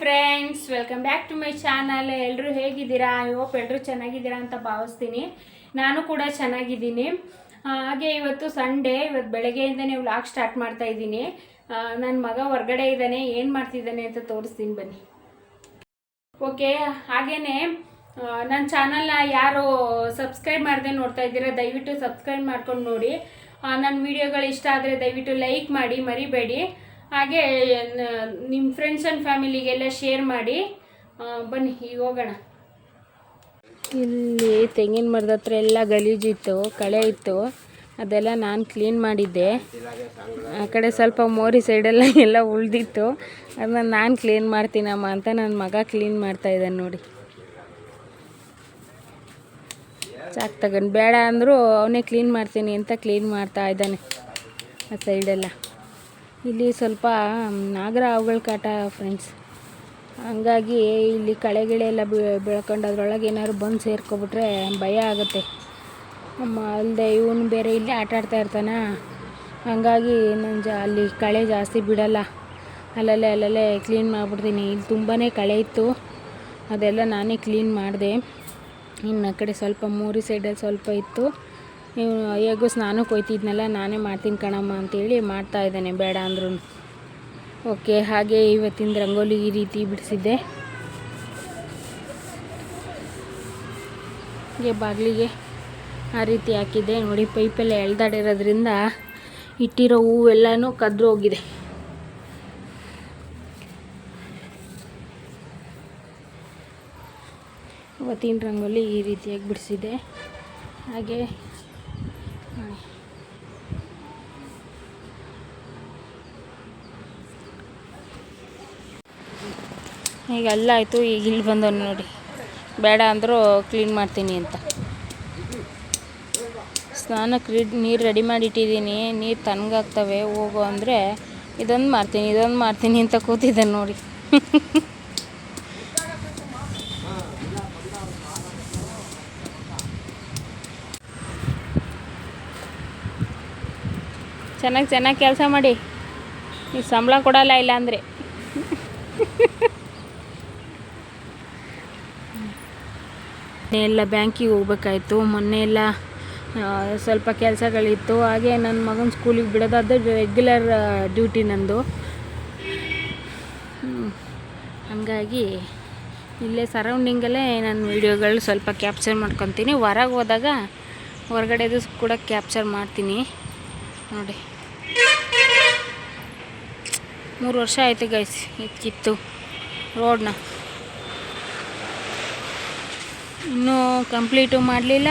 Friends welcome back to my channel ಎಲ್ಲರೂ ಹೇಗಿದ್ದೀರಾ? I hope ಎಲ್ಲರೂ ಚೆನ್ನಾಗಿದ್ದೀರಾ ಅಂತ ಭಾವಿಸ್ತೀನಿ. ನಾನು ಕೂಡ ಚೆನ್ನಾಗಿದ್ದೀನಿ. ಹಾಗೆ ಇವತ್ತು ಸಂಡೇ ಇವತ್ತು ಬೆಳಗ್ಗೆಯಿಂದನೇ ವ್ಲಾಗ್ ಸ್ಟಾರ್ಟ್ ಮಾಡ್ತಾ ಇದ್ದೀನಿ. ನನ್ನ ಮಗ ಹೊರಗಡೆ ಇದ್ದಾನೆ, ಏನು ಮಾಡ್ತಿದ್ದಾನೆ ಅಂತ ತೋರಿಸ್ತೀನಿ ಬನ್ನಿ. ಓಕೆ ಹಾಗೇ ನನ್ನ ಚಾನಲ್ನ ಯಾರು ಸಬ್ಸ್ಕ್ರೈಬ್ ಮಾಡದೆ ನೋಡ್ತಾ ಇದ್ದೀರಾ, ದಯವಿಟ್ಟು ಸಬ್ಸ್ಕ್ರೈಬ್ ಮಾಡ್ಕೊಂಡು ನೋಡಿ. ನನ್ನ ವಿಡಿಯೋಗಳು ಇಷ್ಟ ಆದರೆ ದಯವಿಟ್ಟು ಲೈಕ್ ಮಾಡಿ, ಮರಿಬೇಡಿ. ಹಾಗೆ ನಿಮ್ಮ ಫ್ರೆಂಡ್ಸ್ ಆ್ಯಂಡ್ ಫ್ಯಾಮಿಲಿಗೆಲ್ಲ ಶೇರ್ ಮಾಡಿ ಬನ್ನಿ, ಈಗ ಹೋಗೋಣ. ಇಲ್ಲಿ ತೆಂಗಿನ ಮರದ ಹತ್ರ ಎಲ್ಲ ಗಲೀಜಿತ್ತು ಕಳೆ ಇತ್ತು. ಅದೆಲ್ಲ ನಾನು ಕ್ಲೀನ್ ಮಾಡಿದ್ದೆ. ಆ ಕಡೆ ಸ್ವಲ್ಪ ಮೋರಿ ಸೈಡೆಲ್ಲ ಎಲ್ಲ ಉಳಿದಿತ್ತು. ಅದನ್ನ ನಾನು ಕ್ಲೀನ್ ಮಾಡ್ತೀನಮ್ಮ ಅಂತ ನನ್ನ ಮಗ ಕ್ಲೀನ್ ಮಾಡ್ತಾ ಇದ್ದಾನೆ ನೋಡಿ. ಸಾಕು ತಗೊಂಡು, ಬೇಡ ಅಂದರೂ ಅವನೇ ಕ್ಲೀನ್ ಮಾಡ್ತೀನಿ ಅಂತ ಕ್ಲೀನ್ ಮಾಡ್ತಾ ಇದ್ದಾನೆ ಆ ಸೈಡೆಲ್ಲ ಇಲ್ಲಿ ಸ್ವಲ್ಪ ನಾಗರ ಹಾವುಗಳ ಕಾಟ ಫ್ರೆಂಡ್ಸ್ ಹಂಗಾಗಿ ಇಲ್ಲಿ ಕಳೆ ಗಿಳೆ ಎಲ್ಲ ಬೆಳ್ಕೊಂಡು ಅದರೊಳಗೆ ಏನಾದ್ರು ಬಂದು ಸೇರ್ಕೊಬಿಟ್ರೆ ಭಯ ಆಗುತ್ತೆ. ಅಲ್ಲದೆ ಇವನು ಬೇರೆ ಇಲ್ಲಿ ಆಟ ಆಡ್ತಾ ಇರ್ತಾನ. ಹಂಗಾಗಿ ನಾನು ಜಾ, ಅಲ್ಲಿ ಕಳೆ ಜಾಸ್ತಿ ಬಿಡಲ್ಲ. ಅಲ್ಲಲ್ಲೇ ಅಲ್ಲಲ್ಲೇ ಕ್ಲೀನ್ ಮಾಡಿಬಿಡ್ತೀನಿ. ಇಲ್ಲಿ ತುಂಬಾ ಕಳೆ ಇತ್ತು. ಅದೆಲ್ಲ ನಾನೇ ಕ್ಲೀನ್ ಮಾಡಿದೆ. ಇನ್ನು ಕಡೆ ಸ್ವಲ್ಪ ಮೂರಿ ಸೈಡಲ್ಲಿ ಸ್ವಲ್ಪ ಇತ್ತು. ಇವನು, ಹೇಗೂ ಸ್ನಾನಕ್ಕೆ ಹೋಯ್ತಿದ್ನಲ್ಲ, ನಾನೇ ಮಾಡ್ತೀನಿ ಕಣಮ್ಮ ಅಂತೇಳಿ ಮಾಡ್ತಾ ಇದ್ದಾನೆ, ಬೇಡ ಅಂದ್ರೂ ಓಕೆ, ಹಾಗೆ ಇವತ್ತಿನ ರಂಗೋಲಿ ಈ ರೀತಿ ಬಿಡಿಸಿದ್ದೆ. ಹೀಗೆ ಬಾಗಿಲಿಗೆ ಆ ರೀತಿ ಹಾಕಿದ್ದೆ. ನೋಡಿ, ಪೈಪೆಲ್ಲ ಎಳ್ದಾಡಿರೋದ್ರಿಂದ ಇಟ್ಟಿರೋ ಹೂವೆಲ್ಲನೂ ಕದ್ರು ಹೋಗಿದೆ. ಇವತ್ತಿನ ರಂಗೋಲಿ ಈ ರೀತಿಯಾಗಿ ಬಿಡಿಸಿದೆ ಹಾಗೆ. ಈಗ ಎಲ್ಲ ಆಯಿತು, ಈಗ ಇಲ್ಲಿ ಬಂದವನು ನೋಡಿ. ಬೇಡ ಅಂದರೂ ಕ್ಲೀನ್ ಮಾಡ್ತೀನಿ ಅಂತ. ಸ್ನಾನಕ್ಕೆ ನೀರು ರೆಡಿ ಮಾಡಿ ಇಟ್ಟಿದ್ದೀನಿ. ನೀರು ತಣ್ಣಗಾಗ್ತವೆ ಹೋಗು ಅಂದರೆ ಇದೊಂದು ಮಾಡ್ತೀನಿ ಇದೊಂದು ಮಾಡ್ತೀನಿ ಅಂತ ಕೂತಿದ್ದೆ ನೋಡಿ. ಚೆನ್ನಾಗಿ ಚೆನ್ನಾಗಿ ಕೆಲಸ ಮಾಡಿ. ನೀವು ಸಂಬಳ ಕೊಡಲ್ಲ ಇಲ್ಲ ಅಂದರೆ ಎಲ್ಲ ಬ್ಯಾಂಕಿಗೆ ಹೋಗ್ಬೇಕಾಯ್ತು. ಮೊನ್ನೆ ಎಲ್ಲ ಸ್ವಲ್ಪ ಕೆಲಸಗಳಿತ್ತು. ಹಾಗೆ ನನ್ನ ಮಗನ ಸ್ಕೂಲಿಗೆ ಬಿಡೋದಾದ್ರೆ ರೆಗ್ಯುಲರ್ ಡ್ಯೂಟಿ ನಂದು. ಹಂಗಾಗಿ ಇಲ್ಲೇ ಸರೌಂಡಿಂಗಲ್ಲೇ ನಾನು ವೀಡಿಯೋಗಳು ಸ್ವಲ್ಪ ಕ್ಯಾಪ್ಚರ್ ಮಾಡ್ಕೊತೀನಿ. ಹೊರಗೆ ಹೋದಾಗ ಹೊರಗಡೆದು ಕೂಡ ಕ್ಯಾಪ್ಚರ್ ಮಾಡ್ತೀನಿ. ನೋಡಿ. ಮೂರು ವರ್ಷ ಆಯಿತು ಗೈಸ್ ಇದು ಕಿತ್ತು ರೋಡ್ನ. ಇನ್ನೂ ಕಂಪ್ಲೀಟು ಮಾಡಲಿಲ್ಲ,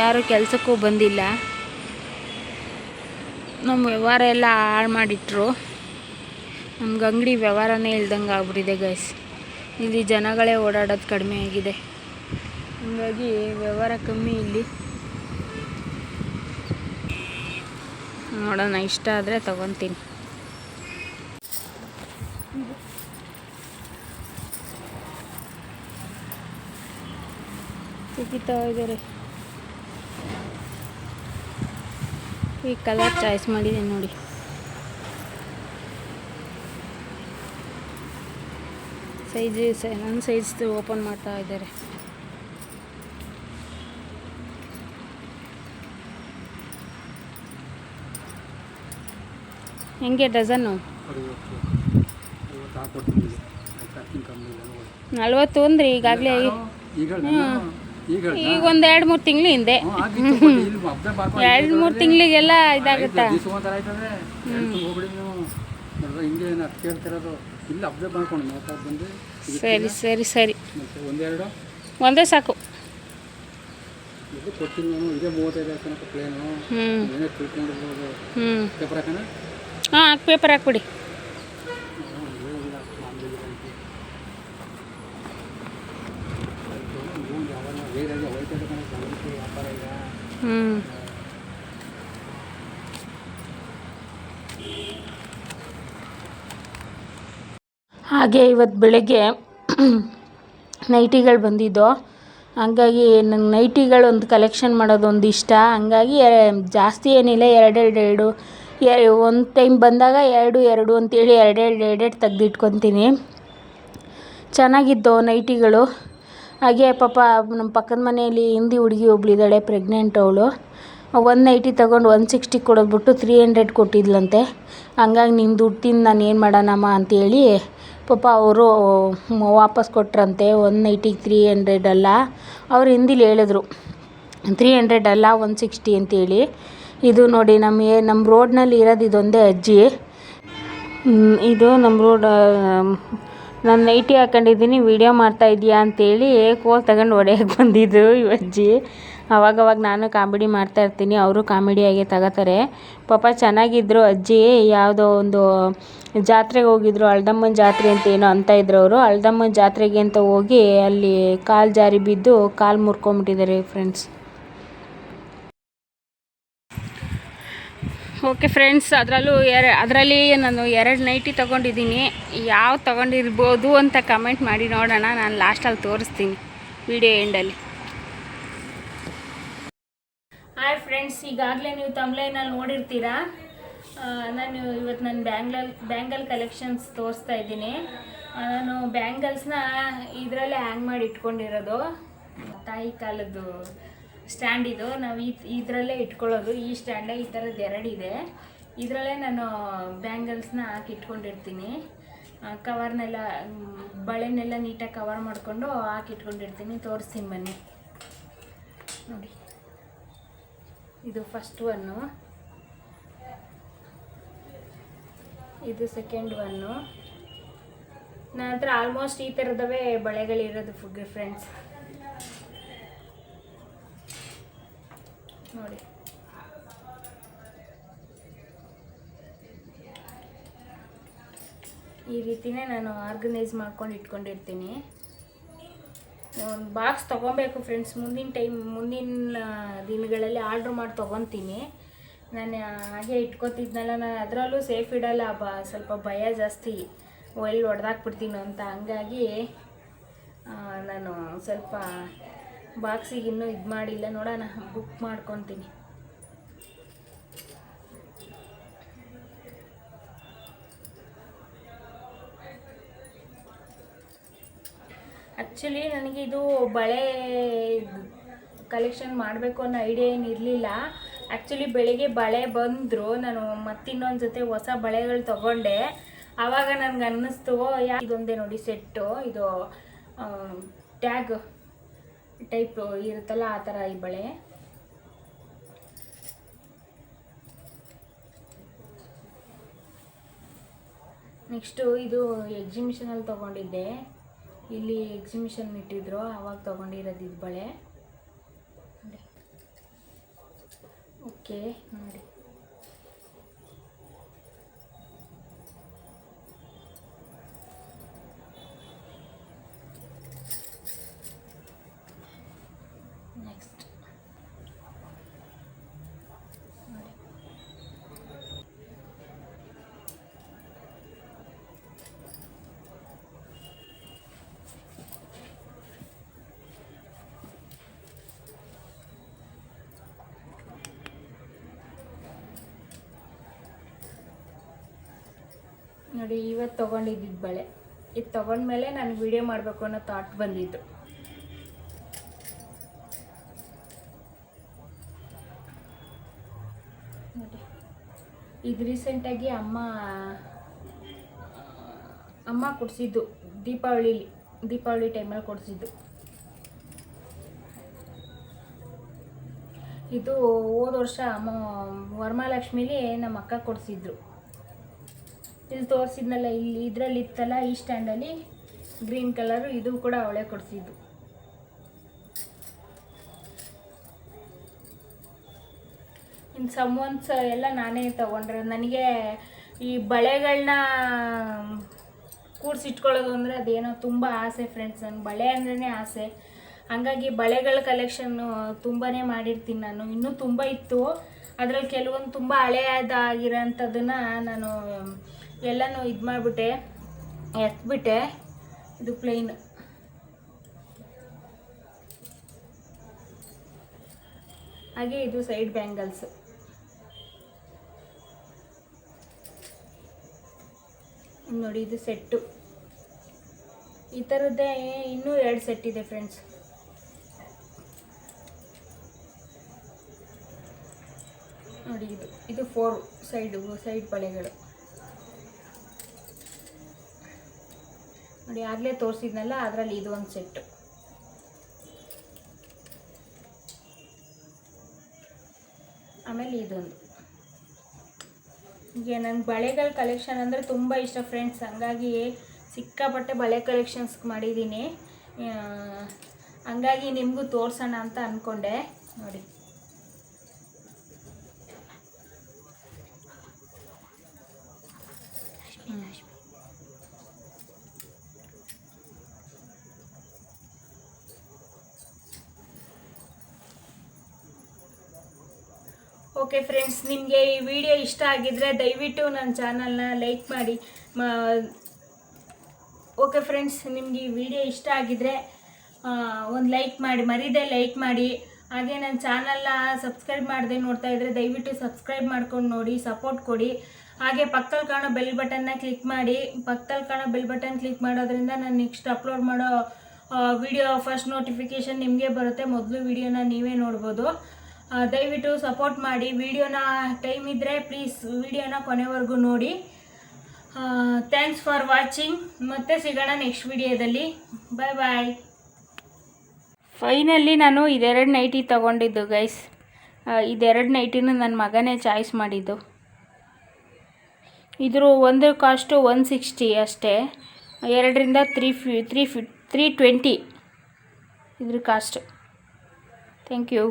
ಯಾರು ಕೆಲಸಕ್ಕೂ ಬಂದಿಲ್ಲ. ನಮ್ಮ ವ್ಯವಹಾರ ಎಲ್ಲ ಹಾಳು ಮಾಡಿಟ್ರು. ನಮ್ಗೆ ಅಂಗಡಿ ವ್ಯವಹಾರನೇ ಇಲ್ದಂಗೆ ಆಗ್ಬಿಟ್ಟಿದೆ ಗೈಸ್. ಇಲ್ಲಿ ಜನಗಳೇ ಓಡಾಡೋದು ಕಡಿಮೆ ಆಗಿದೆ. ಹಂಗಾಗಿ ವ್ಯವಹಾರ ಕಮ್ಮಿ ಇಲ್ಲಿ. ನೋಡೋಣ, ಇಷ್ಟ ಆದರೆ ತಗೊತೀನಿ. ತೆಗಿತಾ ಇದ್ದಾರೆ ಈ ಕಲರ್ ಚಾಯ್ಸ್ ಮಾಡಿದೆ ನೋಡಿ. ಸೈಜ್ ನನ್ನ ಸೈಜ್ ಓಪನ್ ಮಾಡ್ತಾ ಇದ್ದಾರೆ ಹೆಂಗೆ ಡಜನ್ನು ನಲ್ವತ್ತು ಅಂದ್ರೆ ಈಗಾಗಲೇ ಈಗ ಒಂದ್ ಎರಡ್ ಮೂರ್ ತಿಂಗಳು ಹಿಂದೆ. ಎರಡ್ ಮೂರ್ ತಿಂಗಳಿಗೆಲ್ಲ ಇದಾಗುತ್ತ? ಸರಿ ಸರಿ ಸರಿ. ಒಂದೇ ಸಾಕು. ಹ್ಮ್. ಹಾಕ್ ಪೇಪರ್ ಇದೇ ಮೂವತ್ತೈದು ತನಕ ಪ್ಲೇನು ಹ್ಞೂ ಏನೇ ತಿಳ್ಕೊಂಡಿರ್ಬೋದು ಹ್ಞೂ ಪೇಪರ್ ಹಾಕೋಣ ಹಾಂ ಪೇಪರ್ ಹಾಕ್ಬಿಡಿ ಬೇರೆ ಹೋಯ್ತದೆ ಕಣ ಸಂಗತಿ ವ್ಯಾಪಾರ ಈಗ ಹ್ಞೂ ಹಾಗೆ ಇವತ್ತು ಬೆಳಗ್ಗೆ ನೈಟಿಗಳು ಬಂದಿದ್ದು. ಹಂಗಾಗಿ ನಂಗೆ ನೈಟಿಗಳು ಒಂದು ಕಲೆಕ್ಷನ್ ಮಾಡೋದು ಒಂದು ಇಷ್ಟ. ಹಂಗಾಗಿ ಜಾಸ್ತಿ ಏನಿಲ್ಲ, ಎರಡೆರಡು ಎರಡು ಒಂದು ಟೈಮ್ ಬಂದಾಗ ಎರಡು ಎರಡು ಅಂತೇಳಿ ಎರಡೆರಡು ಎರಡೆರಡು ತೆಗೆದಿಟ್ಕೊತೀನಿ. ಚೆನ್ನಾಗಿದ್ದವು ನೈಟಿಗಳು. ಹಾಗೆ ಪಾಪ ನಮ್ಮ ಪಕ್ಕದ ಮನೆಯಲ್ಲಿ ಹಿಂದಿ ಹುಡುಗಿ ಒಬ್ಳಿದ್ದಾಳೆ ಪ್ರೆಗ್ನೆಂಟ್ ಅವಳು. ಒನ್ ನೈಟಿ ತೊಗೊಂಡು ಒನ್ ಸಿಕ್ಸ್ಟಿ ಕೊಡೋದ್ಬಿಟ್ಟು ತ್ರೀ ಹಂಡ್ರೆಡ್ ಕೊಟ್ಟಿದ್ಲಂತೆ. ಹಂಗಾಗಿ ನಿಮ್ಮ ದುಡ್ಡು ನಾನು ಏನು ಮಾಡೋಣಮ್ಮ ಅಂತೇಳಿ ಪಾಪ ಅವರು ವಾಪಸ್ ಕೊಟ್ರಂತೆ ಒನ್ ನೈಟಿಗೆ ತ್ರೀ ಹಂಡ್ರೆಡ್ ಅಲ್ಲ. ಅವ್ರು ಹಿಂದಿಲಿ ಹೇಳಿದ್ರು ತ್ರೀ ಹಂಡ್ರೆಡ್ ಅಲ್ಲ ಒನ್ ಸಿಕ್ಸ್ಟಿ ಅಂತೇಳಿ. ಇದು ನೋಡಿ ನಮ್ಮ ನಮ್ಮ ರೋಡ್ನಲ್ಲಿ ಇರೋದು ಇದೊಂದೇ ಅಜ್ಜಿ. ಇದು ನಮ್ಮ ರೋಡ್ ನಾನು ನೈಟಿ ಹಾಕೊಂಡಿದ್ದೀನಿ ವಿಡಿಯೋ ಮಾಡ್ತಾ ಇದೀಯಾ ಅಂತೇಳಿ ಕೋಲ್ ತಗೊಂಡು ಹೊಡೆಯಕ್ಕೆ ಬಂದಿದ್ದು ಇವಜ್ಜಿ. ಅವಾಗವಾಗ ನಾನು ಕಾಮಿಡಿ ಮಾಡ್ತಾ ಇರ್ತೀನಿ, ಅವರು ಕಾಮಿಡಿಯಾಗೆ ತಗೋತಾರೆ. ಪಾಪ ಚೆನ್ನಾಗಿದ್ರು ಅಜ್ಜಿ, ಯಾವುದೋ ಒಂದು ಜಾತ್ರೆಗೆ ಹೋಗಿದ್ರು, ಅಳ್ದಮ್ಮನ ಜಾತ್ರೆ ಅಂತ ಏನೋ ಅಂತ ಇದ್ರು ಅವರು. ಅಳ್ದಮ್ಮನ ಜಾತ್ರೆಗೆ ಅಂತ ಹೋಗಿ ಅಲ್ಲಿ ಕಾಲು ಜಾರಿ ಬಿದ್ದು ಕಾಲು ಮುರ್ಕೊಂಬಿಟ್ಟಿದ್ದಾರೆ ಫ್ರೆಂಡ್ಸ್ ಓಕೆ ಫ್ರೆಂಡ್ಸ್, ಅದರಲ್ಲೂ ಎರ, ಅದರಲ್ಲಿ ನಾನು ಎರಡು ನೈಟಿ ತೊಗೊಂಡಿದ್ದೀನಿ. ಯಾವ ತೊಗೊಂಡಿರ್ಬೋದು ಅಂತ ಕಮೆಂಟ್ ಮಾಡಿ ನೋಡೋಣ. ನಾನು ಲಾಸ್ಟಲ್ಲಿ ತೋರಿಸ್ತೀನಿ ವಿಡಿಯೋ ಎಂಡಲ್ಲಿ. ಹಾಯ್ ಫ್ರೆಂಡ್ಸ್ ಈಗಾಗಲೇ ನೀವು ತಮ್ಲೈನಲ್ಲಿ ನೋಡಿರ್ತೀರಾ? ನಾನು ಇವತ್ತು ನನ್ನ ಬ್ಯಾಂಗಲ್ ಬ್ಯಾಂಗಲ್ ಕಲೆಕ್ಷನ್ಸ್ ತೋರಿಸ್ತಾ ಇದ್ದೀನಿ. ನಾನು ಬ್ಯಾಂಗಲ್ಸ್ನ ಇದರಲ್ಲೇ ಹ್ಯಾಂಗ್ ಮಾಡಿ ಇಟ್ಕೊಂಡಿರೋದು. ತಾಯಿ ಕಾಲದ್ದು ಸ್ಟ್ಯಾಂಡ್ ಇದು. ನಾವು ಈ ಇದರಲ್ಲೇ ಇಟ್ಕೊಳ್ಳೋದು. ಈ ಸ್ಟ್ಯಾಂಡೇ ಈ ಥರದ್ದು ಎರಡಿದೆ. ಇದರಲ್ಲೇ ನಾನು ಬ್ಯಾಂಗಲ್ಸ್ನ ಹಾಕಿ ಇಟ್ಕೊಂಡಿರ್ತೀನಿ. ಕವರ್ನೆಲ್ಲ ಬಳೆನೆಲ್ಲ ನೀಟಾಗಿ ಕವರ್ ಮಾಡಿಕೊಂಡು ಹಾಕಿ ಇಟ್ಕೊಂಡಿರ್ತೀನಿ. ತೋರಿಸ್ತೀನಿ ಬನ್ನಿ. ನೋಡಿ. ಇದು ಫಸ್ಟ್ ಒನ್ನು ಇದು ಸೆಕೆಂಡ್ ಒನ್ನು ನನ್ನ ಹತ್ರ ಆಲ್ಮೋಸ್ಟ್ ಈ ಥರದವೇ ಬಳೆಗಳಿರೋದು ಫುಡ್ ಫ್ರೆಂಡ್ಸ್ ನೋಡಿ ಈ ರೀತಿನೇ ನಾನು ಆರ್ಗನೈಸ್ ಮಾಡ್ಕೊಂಡು ಇಟ್ಕೊಂಡಿರ್ತೀನಿ. ಒಂದು ಬಾಕ್ಸ್ ತೊಗೊಬೇಕು ಫ್ರೆಂಡ್ಸ್ ಮುಂದಿನ ಟೈಮ್ ಮುಂದಿನ ದಿನಗಳಲ್ಲಿ ಆರ್ಡ್ರ್ ಮಾಡಿ ತೊಗೊತೀನಿ. ನಾನು ಹಾಗೆ ಇಟ್ಕೊತಿದ್ನಲ್ಲ, ನಾನು ಅದರಲ್ಲೂ ಸೇಫ್ ಇಡಲ್ಲ, ಬ, ಸ್ವಲ್ಪ ಭಯ ಜಾಸ್ತಿ. ಒಯ್ಲ್ ಹೊಡೆದಾಕ್ಬಿಡ್ತೀನೋ ಅಂತ. ಹಂಗಾಗಿ ನಾನು ಸ್ವಲ್ಪ ಬಾಕ್ಸಿಗೆ ಇನ್ನೂ ಇದು ಮಾಡಿಲ್ಲ ನೋಡೋಣ ಬುಕ್ ಮಾಡ್ಕೊತೀನಿ. ಆ್ಯಕ್ಚುಲಿ ನನಗೆ ಇದು ಬಳೆ ಕಲೆಕ್ಷನ್ ಮಾಡಬೇಕು ಅನ್ನೋ ಐಡಿಯಾ ಏನು ಇರಲಿಲ್ಲ. ಆ್ಯಕ್ಚುಲಿ ಬೆಳಿಗ್ಗೆ ಬಳೆ ಬಂದರು. ನಾನು ಮತ್ತಿನ್ನೊಂದು ಜೊತೆ ಹೊಸ ಬಳೆಗಳು ತಗೊಂಡೆ. ಆವಾಗ ನನಗೆ ಅನ್ನಿಸ್ತು ಯಾ, ಇದೊಂದೇ ನೋಡಿ ಸೆಟ್ಟು ಇದು ಟ್ಯಾಗ್ ಟೈಪ್ ಇರುತ್ತಲ್ಲ, ಆ ಥರ ಈ ಬಳೆ. ನೆಕ್ಸ್ಟು ಇದು ಎಕ್ಸಿಬಿಷನಲ್ಲಿ ತೊಗೊಂಡಿದ್ದೆ. ಇಲ್ಲಿ ಎಕ್ಸಿಬಿಷನ್ ಇಟ್ಟಿದ್ರು ಅವಾಗ ತೊಗೊಂಡಿರೋದು ಇದು ಬಳೆ ಓಕೆ ನೋಡಿ ನೆಕ್ಸ್ಟ್ ನೋಡಿ ನೋಡಿ ಇವತ್ತು ತೊಗೊಂಡಿದ್ದಿದ್ದು ಬಳೆ. ಇದು ತೊಗೊಂಡ್ಮೇಲೆ ನಾನು ವಿಡಿಯೋ ಮಾಡಬೇಕು ಅನ್ನೋ ಥಾಟ್ ಬಂದಿದ್ದು ನೋಡಿ, ಇದು ರೀಸೆಂಟಾಗಿ ಅಮ್ಮ ಅಮ್ಮ ಕೊಡಿಸಿದ್ದು ದೀಪಾವಳಿಲಿ ದೀಪಾವಳಿ ಟೈಮಲ್ಲಿ ಕೊಡಿಸಿದ್ದು. ಇದು ಹೋದ ವರ್ಷ ಅಮ್ಮ ವರಮಹಾಲಕ್ಷ್ಮಿಲಿ ನಮ್ಮ ಅಕ್ಕ ಕೊಡಿಸಿದ್ರು. ಇಲ್ಲಿ ತೋರಿಸಿದ್ನಲ್ಲ, ಇಲ್ಲಿ ಇದರಲ್ಲಿ ಇತ್ತಲ್ಲ, ಈ ಸ್ಟ್ಯಾಂಡಲ್ಲಿ ಗ್ರೀನ್ ಕಲರು ಇದು ಕೂಡ ಅವಳೆ ಕೊಡಿಸಿದ್ದು. ಇನ್ನು ಸಮ್ಮನ್ಸ್ ಎಲ್ಲ ನಾನೇ ತೊಗೊಂಡ್ರೆ, ನನಗೆ ಈ ಬಳೆಗಳನ್ನ ಕೂಡಿಸಿಟ್ಕೊಳ್ಳೋದು ಅಂದರೆ ಅದೇನೋ ತುಂಬ ಆಸೆ ಫ್ರೆಂಡ್ಸ್ ನನ್ನ ಬಳೆ ಅಂದ್ರೇ ಆಸೆ. ಹಾಗಾಗಿ ಬಳೆಗಳ ಕಲೆಕ್ಷನ್ನು ತುಂಬಾ ಮಾಡಿರ್ತೀನಿ ನಾನು. ಇನ್ನೂ ತುಂಬ ಇತ್ತು. ಅದರಲ್ಲಿ ಕೆಲವೊಂದು ತುಂಬ ಹಳೆಯದಾಗಿರೋಂಥದ್ದನ್ನು ನಾನು ಎಲ್ಲನೂ ಇದು ಮಾಡಿಬಿಟ್ಟೆ, ಎತ್ಬಿಟ್ಟೆ, ಇದು ಪ್ಲೇನ್ ಹಾಗೆ ಇದು ಸೈಡ್ ಬ್ಯಾಂಗಲ್ಸ್ ನೋಡಿ, ಇದು ಸೆಟ್ಟು ಈ ಥರದ್ದೇ ಇನ್ನೂ ಎರಡು ಸೆಟ್ ಇದೆ ಫ್ರೆಂಡ್ಸ್ ನೋಡಿ ಇದು ಇದು ಫೋರ್ ಸೈಡು ಸೈಡ್ ಬಳೆಗಳು. ನೋಡಿ, ಆಗಲೇ ತೋರಿಸಿದ್ನಲ್ಲ, ಅದರಲ್ಲಿ ಇದು ಒಂದು ಸೆಟ್ಟು ಆಮೇಲೆ ಇದೊಂದು. ಹೀಗೆ ನನ್ನ ಬಳೆಗಳ ಕಲೆಕ್ಷನ್ ಅಂದರೆ ತುಂಬ ಇಷ್ಟ ಫ್ರೆಂಡ್ಸ್ ಹಂಗಾಗಿ ಸಿಕ್ಕಾಪಟ್ಟೆ ಬಳೆ ಕಲೆಕ್ಷನ್ಸ್ ಮಾಡಿದ್ದೀನಿ ಹಂಗಾಗಿ ನಿಮಗೂ ತೋರಿಸೋಣ ಅಂತ ಅಂದ್ಕೊಂಡೆ ನೋಡಿ. ಓಕೆ ಫ್ರೆಂಡ್ಸ್ ನಿಮಗೆ ಈ ವಿಡಿಯೋ ಇಷ್ಟ ಆಗಿದ್ರೆ ದಯವಿಟ್ಟು ನನ್ನ ಚಾನಲ್ನ ಲೈಕ್ ಮಾಡಿ. ಓಕೆ ಫ್ರೆಂಡ್ಸ್ ನಿಮಗೆ ಈ ವಿಡಿಯೋ ಇಷ್ಟ ಆಗಿದ್ರೆ ಒಂದು ಲೈಕ್ ಮಾಡಿ, ಮರೀದೆ ಲೈಕ್ ಮಾಡಿ. ಹಾಗೆ ನನ್ನ ಚಾನಲ್ನ ಸಬ್ಸ್ಕ್ರೈಬ್ ಮಾಡದೆ ನೋಡ್ತಾ ಇದ್ದರೆ ದಯವಿಟ್ಟು ಸಬ್ಸ್ಕ್ರೈಬ್ ಮಾಡ್ಕೊಂಡು ನೋಡಿ ಸಪೋರ್ಟ್ ಕೊಡಿ. ಹಾಗೆ ಪಕ್ಕದಲ್ಲಿ ಕಾಣೋ ಬೆಲ್ ಬಟನ್ನ ಕ್ಲಿಕ್ ಮಾಡಿ. ಪಕ್ಕದಲ್ಲಿ ಕಾಣೋ ಬೆಲ್ ಬಟನ್ ಕ್ಲಿಕ್ ಮಾಡೋದ್ರಿಂದ ನಾನು ನೆಕ್ಸ್ಟ್ ಅಪ್ಲೋಡ್ ಮಾಡೋ ವಿಡಿಯೋ ಫಸ್ಟ್ ನೋಟಿಫಿಕೇಷನ್ ನಿಮಗೆ ಬರುತ್ತೆ. ಮೊದಲು ವಿಡಿಯೋನ ನೀವೇ ನೋಡ್ಬೋದು. ದಯವಿಟ್ಟು ಸಪೋರ್ಟ್ ಮಾಡಿ. ವಿಡಿಯೋನ ಟೈಮ್ ಇದ್ದರೆ ಪ್ಲೀಸ್ ವಿಡಿಯೋನ ಕೊನೆವರೆಗೂ ನೋಡಿ. ಥ್ಯಾಂಕ್ಸ್ ಫಾರ್ ವಾಚಿಂಗ್ ಮತ್ತೆ ಸಿಗೋಣ ನೆಕ್ಸ್ಟ್ ವಿಡಿಯೋದಲ್ಲಿ. ಬಾಯ್ ಬಾಯ್ ಫೈನಲಿ ನಾನು ಇದೆರಡು ನೈಟಿ ತೊಗೊಂಡಿದ್ದು ಗೈಸ್ ಇದೆರಡು ನೈಟಿನೂ ನನ್ನ ಮಗನೇ ಚಾಯ್ಸ್ ಮಾಡಿದ್ದು. ಇದ್ರ ಒಂದು ಕಾಸ್ಟು ಒನ್ ಸಿಕ್ಸ್ಟಿ ಅಷ್ಟೇ. ಎರಡರಿಂದ ತ್ರೀ ಫಿ ತ್ರೀ ಫಿ ತ್ರೀ ಟ್ವೆಂಟಿ ಇದ್ರ ಕಾಸ್ಟ್ ಥ್ಯಾಂಕ್ ಯು